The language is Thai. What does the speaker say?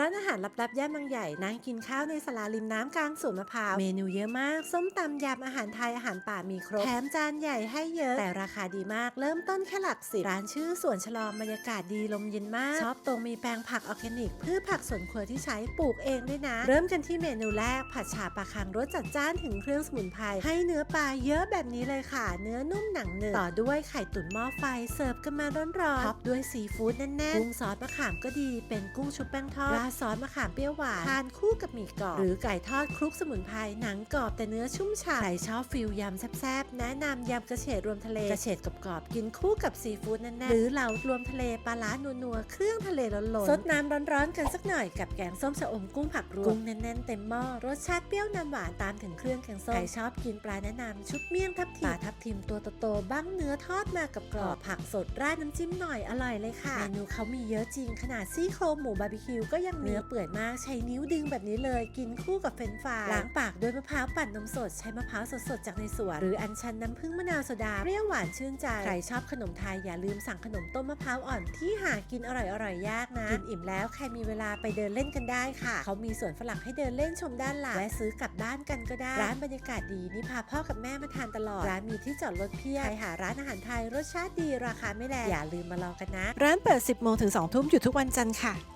ร้านอาหารลับๆ ย่านบางใหญ่นั่งกินข้าวในสลาริมน้ำกลางสวนมะพร้าว เมนูเยอะมาก ส้มตำยำอาหารไทยอาหารป่ามีครบ แถมจานใหญ่ให้เยอะ แต่ราคาดีมาก เริ่มต้นแค่หลักสิบร้านชื่อสวนฉลองบรรยากาศดีลมเย็นมาก ชอบตรงมีแปลงผักออร์แกนิกพืชผักสวนครัวที่ใช้ปลูกเองด้วยนะ เริ่มกันที่เมนูแรกผัดฉ่าปลาคังรสจัดจ้านถึงเครื่องสมุนไพรให้เนื้อปลาเยอะแบบนี้เลยค่ะ เนื้อนุ่มหนังหนึบต่อด้วยไข่ตุ๋นหม้อไฟเสิร์ฟกันมาร้อนๆท็อปด้วยซีฟู้ดแน่นๆกุ้งซอสมะขามก็ดีเป็นกุ้งชุบแป้งทอดราดซอสมะขามเปรี้ยวหวานทานคู่กับหมี่กรอบหรือไก่ทอดคลุกสมุนไพรหนังกรอบแต่เนื้อชุ่มฉ่ำใครชอบฟิลยำแซ่บๆแนะนำยำกระเฉดรวมทะเลกระเฉดกรอบๆกินคู่กับซีฟู้ดแน่นๆหรือเหลารวมทะเลปลาล้านัวๆเครื่องทะเลล้นๆซดน้ำร้อนๆกันสักหน่อยกับแกงส้มชะอมกุ้งผักรวมกุ้งแน่นๆเต็มหม้อรสชาติเปรี้ยวนำหวานตามถึงเครื่องแกงส้มใครชอบกินปลาแนะนำชุบเมี่ยงทับทิมปลาทับทิมตัวโตๆบ้างเนื้อทอดมากับกรอบผักสดราดน้ำจิ้มหน่อยอร่อยเลยค่ะเมนูเขามีเยอะจริงขนาดซี่โครงหมูบาร์บีคิวก็ยังเนื้อเปื่อยมากใช้นิ้วดึงแบบนี้เลย กินคู่กับเฟรนฟรายล้างปากด้วยมะพร้าวปั่นนมสดใช้มะพร้าวสดๆจากในสวนหรืออัญชันน้ำผึ้งมะนาวโซดาเปรี้ยวหวานชื่นใจใครชอบขนมไทยอย่าลืมสั่งขนมต้มมะพร้าวอ่อนที่หากินอร่อยๆยากนะกินอิ่มแล้วใครมีเวลาไปเดินเล่นกันได้ค่ะ เขามีสวนฝรั่งให้เดินเล่นชมด้านหลังแวะซื้อกลับบ้านกันก็ได้ ร้านบรรยากาศดีนี่พาพ่อกับแม่มาทานตลอด ร้านมีที่จอดรถเพียบใครหาร้านอาหารไทยรสชาติดีราคาไม่แรงอย่าลืมมาลองกันนะ ร้านเปิด 10โมงถึง2ทุ่มอยู่ทุกวันจันทร์ค่ะ